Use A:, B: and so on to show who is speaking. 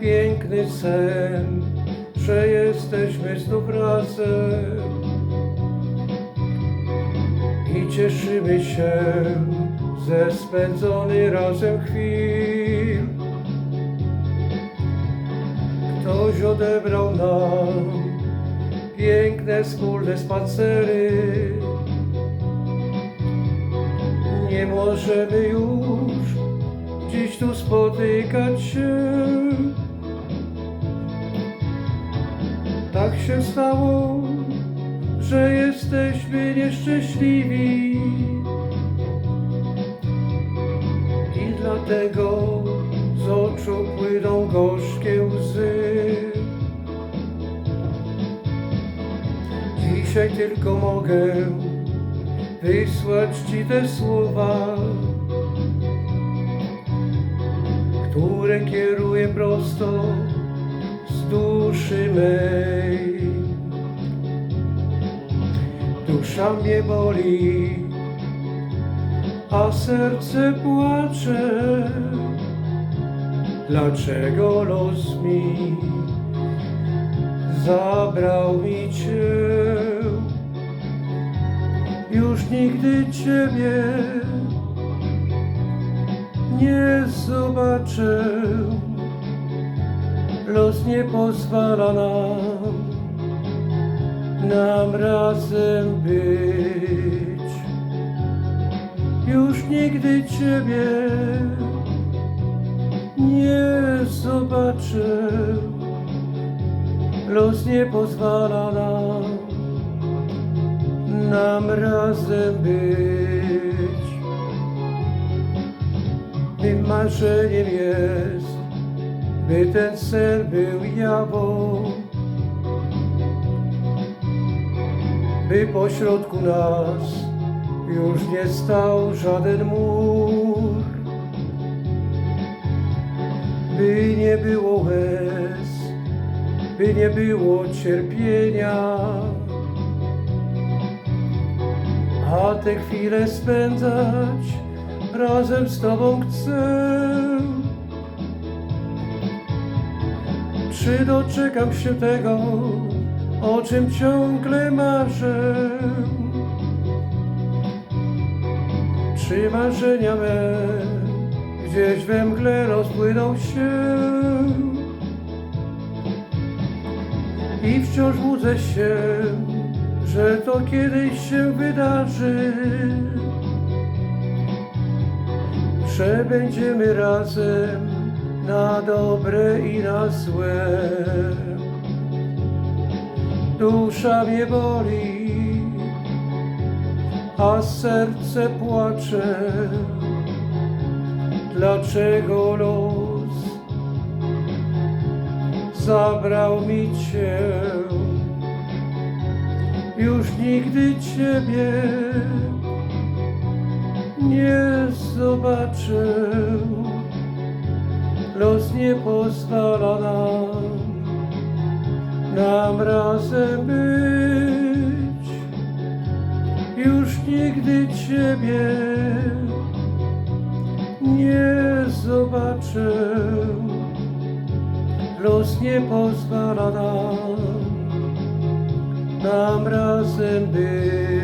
A: Piękny sen, że jesteśmy znów razem i cieszymy się ze spędzony razem chwil. Ktoś odebrał nam piękne wspólne spacery. Nie możemy już dziś tu spotykać się. Tak się stało, że jesteśmy nieszczęśliwi. I dlatego z oczu płyną gorzkie łzy. Dzisiaj tylko mogę wysłać Ci te słowa, które kieruję prosto z duszy mej. Dusza mnie boli, a serce płacze. Dlaczego los mi zabrał mi Cię? Już nigdy Ciebie nie zobaczę. Los nie pozwala nam, nam razem być. Już nigdy Ciebie nie zobaczę. Los nie pozwala nam, nam razem być. Mym marzeniem jest, by ten sen był jawą, by pośrodku nas już nie stał żaden mur, by nie było łez, by nie było cierpienia, a te chwile spędzać razem z Tobą chcę. Czy doczekam się tego, o czym ciągle marzę? Czy marzenia me gdzieś we mgle rozpłyną się? I wciąż budzę się, że to kiedyś się wydarzy. Że będziemy razem na dobre i na złe. Dusza mnie boli, a serce płacze. Dlaczego los zabrał mi Cię? Już nigdy Ciebie nie zobaczę. Los nie pozwala nam, nam razem być. Już nigdy Ciebie nie zobaczę. Los nie pozwala nam, nam razem być.